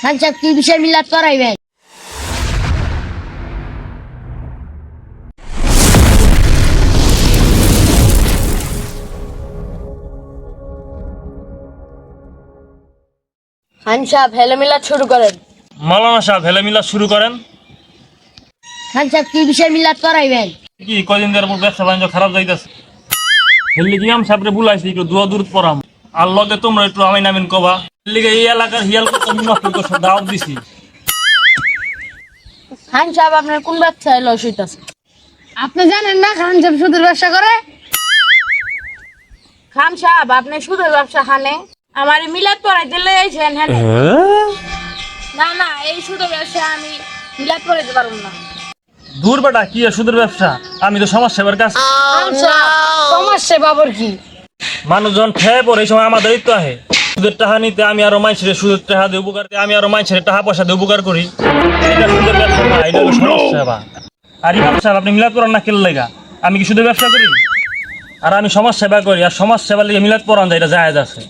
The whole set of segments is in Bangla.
খান সাহেব কি বিষয় মিলাদ করাইবেন। খান সাহেব হেলে মিলাদ শুরু করেন। মালানা সাহেব হেলে মিলা শুরু করেন। খান সাহেব কি বিষয় মিলাদ করাইবেন। কি কদিন ধরে ব্যবসা বাণিজ্য খারাপ যাইতেছে। হেললি কি আম সাহেবরে বুলাইছি একটু দুয়া দূর পড়াম। আর লগে তোমরা একটু আমি নামিন কবা। লিগে এই এলাকার হিয়াল তুমি নষ্ট করছ দাওয়াত দিছি। খান সাহেব আপনার কোন ব্যবসায় লস হইতাছে আপনি জানেন না খান সাহেব সুদের ব্যবসা করে? খান সাহেব আপনি শুধু ব্যবসা খানে? আমার মিলাদ পড়াইতে লইছেন হ্যাঁ? না না এই সুদের ব্যবসা আমি মিলাদ পড়াইতে পারব না। দূর বেটা কি সুদের ব্যবসা? আমি তো সমাজ সেবার কাজ সমস্যা বাবর কি? মানুষজন খেয়ে পড়ে এই সময় আমাদের তো আহে। সুদের টাকা নিতে আমি আরও মাইছের সুদের টাকা দিয়ে উপকার করি, আমি আরও মাইছের টাকা পয়সা দিয়ে উপকার করি। এটা সুদের ব্যবসা না এটা হলো সমাজ সেবা আর ইমাম সাহেব আপনি মিলাদ পড়ান না কেলে লেগা আমি কি সুদের ব্যবসা করি? আর আমি সমাজ সেবা করি আর সমাজ সেবা লিগে মিলাদ পড়ান যায় এটা জায়েজ আছে।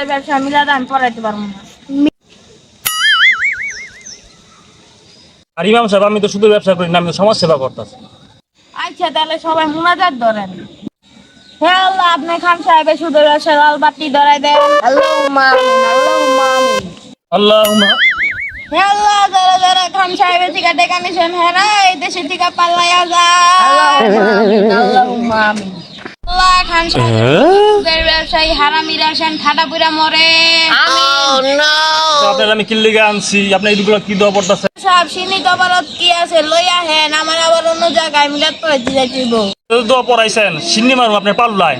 এই ব্যবসা মিলাদ আমি পড়াইতে পারব না। আর ইমাম সাহেব আমি তো শুধু ব্যবসা করি না আমি তো সমাজ সেবা করতেছি। আচ্ছা তাহলে সবাই মুনাজাত ধরেন। হে আল্লাহ আপনি খান সাহেবের শুধু লাল বাতি ধরাই দেন। আল্লাহ হে যারা যারা খান সাহেবের থেকে ডেকে নিছেন হেরা এই দেশে থেকে যায় আল্লাহ খান সাহেবের ব্যবসায়ী হারামিরা সেন খাটা পুরা মরে। আপনার আমি কিল্লিগে আনছি। আপনি এইগুলো কি পড়তেছে? সাহেব সীমিত কি আছে লইয়া হেন আমার জায়গায় মিলাদ পড়াইতে যাইতেইব দোয়া পড়াইছেন সিন্নি মারুম আপনি পাল্লায়।